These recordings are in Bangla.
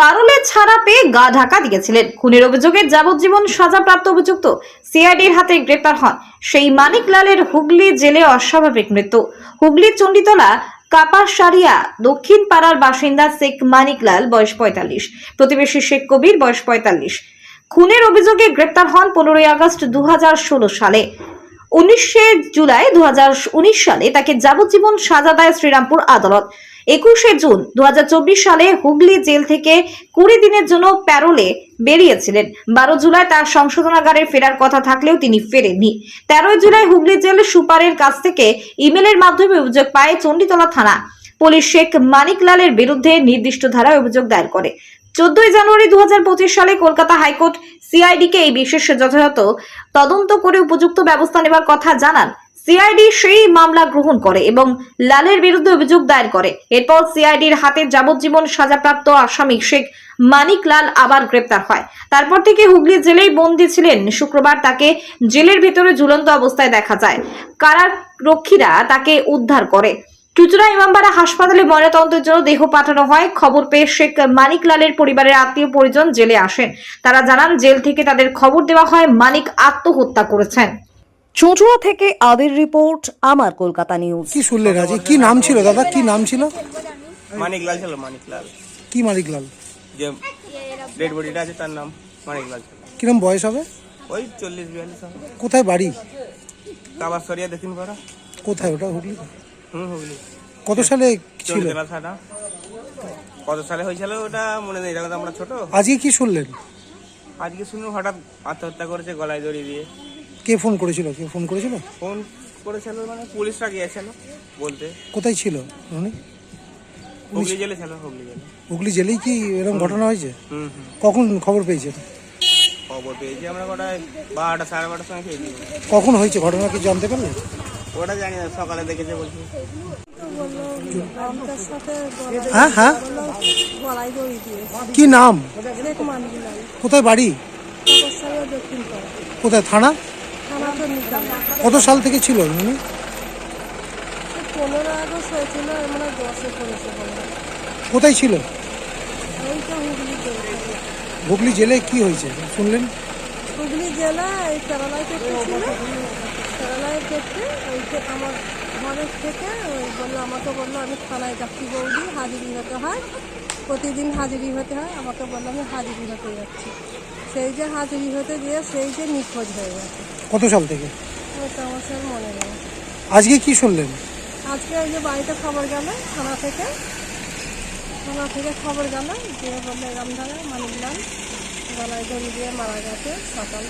পারলে ছাড়া পেয়ে গা ঢাকা দিয়েছিলেন। খুনের অভিযোগে যাবজ্জীবন সাজাপ্রাপ্ত অভিযুক্ত সিআইডির হাতে গ্রেপ্তার হন। সেই মানিক লালের হুগলি জেলে অস্বাভাবিক মৃত্যু। হুগলি চণ্ডীতলা কাপাসারিয়া দক্ষিণ পাড়ার বাসিন্দা শেখ মানিক লাল, বয়স পঁয়তাল্লিশ। প্রতিবেশী শেখ কবির, বয়স পঁয়তাল্লিশ। খুনের অভিযোগে গ্রেপ্তার হন পনেরোই আগস্ট দু হাজার ষোলো সালে। উনিশে জুলাই দু হাজার উনিশ সালে তাকে যাবজ্জীবন সাজা দেয় শ্রীরামপুর আদালত। একুশে জুন দু হাজার চব্বিশ সালে হুগলি জেল থেকে কুড়ি দিনের জন্য প্যারোলে বেরিয়েছিলেন। বারো জুলাই তার সংশোধনাগারে ফেরার কথা থাকলেও তিনি ফেরেননি। তেরোই জুলাই হুগলি জেল সুপারের কাছ থেকে ইমেলের মাধ্যমে অভিযোগ পায় চণ্ডীতলা থানা। পুলিশ শেখ মানিক লালের বিরুদ্ধে নির্দিষ্ট ধারায় অভিযোগ দায়ের করে। চোদ্দই জানুয়ারি দু হাজার পঁচিশ সালে কলকাতা হাইকোর্ট সিআইডিকে এই বিশেষ যথাযথ তদন্ত করে উপযুক্ত ব্যবস্থা নেবার কথা জানান সিআইডি সেই মামলা গ্রহণ করে এবং লালের বিরুদ্ধে অভিযোগ দায়ের করে। এরপর সিআইডির হাতে যাবজ্জীবন সাজাপ্রাপ্ত আসামি শেখ মানিক লাল আবার গ্রেপ্তার হয়। তারপর থেকে হুগলি জেলেই বন্দী ছিলেন। শুক্রবার তাকে জেলের ভিতরে ঝুলন্ত অবস্থায় দেখা যায়। কারার রক্ষীরা তাকে উদ্ধার করে। চুচুড়া ইমামবাড়া হাসপাতালে ময়নাতদন্তের জন্য দেহ পাঠানো হয়। খবর পেয়ে শেখ মানিক লালের পরিবারের আত্মীয় পরিজন জেলে আসেন। তারা জানান, জেল থেকে তাদের খবর দেওয়া হয়। মানিক আত্মহত্যা করেছেন। চুঁচুড়া থেকে আদির রিপোর্ট আমার কলকাতা নিউজ। কি শুনলেন আজ কি নাম ছিল দাদা? কি নাম ছিল? মানিকলাল ছিল মানিকলাল কি মালিকলাল যে ডেড বডিটা আছে তার নাম মানিকলাল ছিল। কিরম বয়স হবে? ওই চল্লিশ বিয়াল্লিশ হবে। কোথায় বাড়ি? কাবার সরিয়া দক্ষিণ পাড়া। কোথায় ওটা হুগলি? হুম হুগলি। কত সালে ছিল? কত সালে হয়েছিল ওটা মনে নেই আমরা ছোট। আজকে কি শুনলেন? আজকে শুনুন হঠাৎ আত্মহত্যা করেছে গলায় দড়ি দিয়ে। কে ফোন করেছিল? কে ফোন করেছিল? ফোন করেছিল মানে পুলিশরা গিয়েছিল বলতে। কোথায় ছিল উনি? হুগলি জেলে ছিল হুগলি জেলে। হুগলি জেলেই কি এরকম ঘটনা হয়েছে? হুম হুম। কখন খবর পেয়েছে? খবর পেয়েছি আমরা কটায় বারোটা সাড়ে বারোটার সময় খেয়েছি। কখন হয়েছে? ঘটনা কি জানতে পারলেন ওটা জানি না সকালে দেখেছে বলছি। হ্যাঁ হ্যাঁ। কি নাম? কোথায় বাড়ি? তপস্যায় দক্ষিণ পাড়া। কোথায় থানা? কত সাল থেকে ছিল উনি? পনেরো আগস্ট হয়েছিল মানে দশে পনেরো। কোথায় ছিল? হুগলি জেলে কি হয়েছে? শুনলেন? হুগলি জেলা এই কেরালায় কেটে ছিল। কেরালায় কেটে ওইতে আমার ঘরের থেকে ওই বলল আমাকে বলল আমি থানায় যাচ্ছি বৌদি হাজিরি হতে হয়। প্রতিদিন হাজিরি হতে হয়। আমাকে বলল আমি হাজিরি হতে যাচ্ছি। সেই যে হাজিরি হতে গিয়ে সেই যে নিখোঁজ হয়ে গেছে। কত সাল থেকে? মনে আজকে কি শুনলেন? আজকে ওই যে বাড়িতে খবর গেল থানা থেকে। থানা থেকে খবর গেল যে বলল এরম ধারা মানিকলাল গলায় দড়ি দিয়ে মারা গেছে সকাল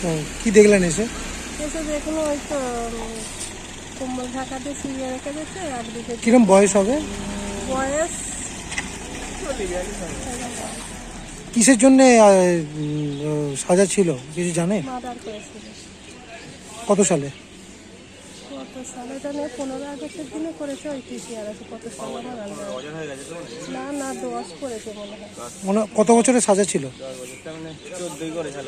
তো কি দেখলেন এসে? এসে দেখুন ওই তো কম্বল ঢাকাতে শুয়ে রেখে দিচ্ছে একদিকে কিরম বয়স হবে? বয়স কিসের জন্য সাজা ছিল কিছু জানে? মার্ডার করেছিল। কত সালে? কত সালে? জানে পনেরো আগস্টের দিনে করেছে ওই টিসিআর আছে কত সালে না না করেছে মনে হয়। মানে কত বছরের সাজা ছিল চোদ্দই করেছিল।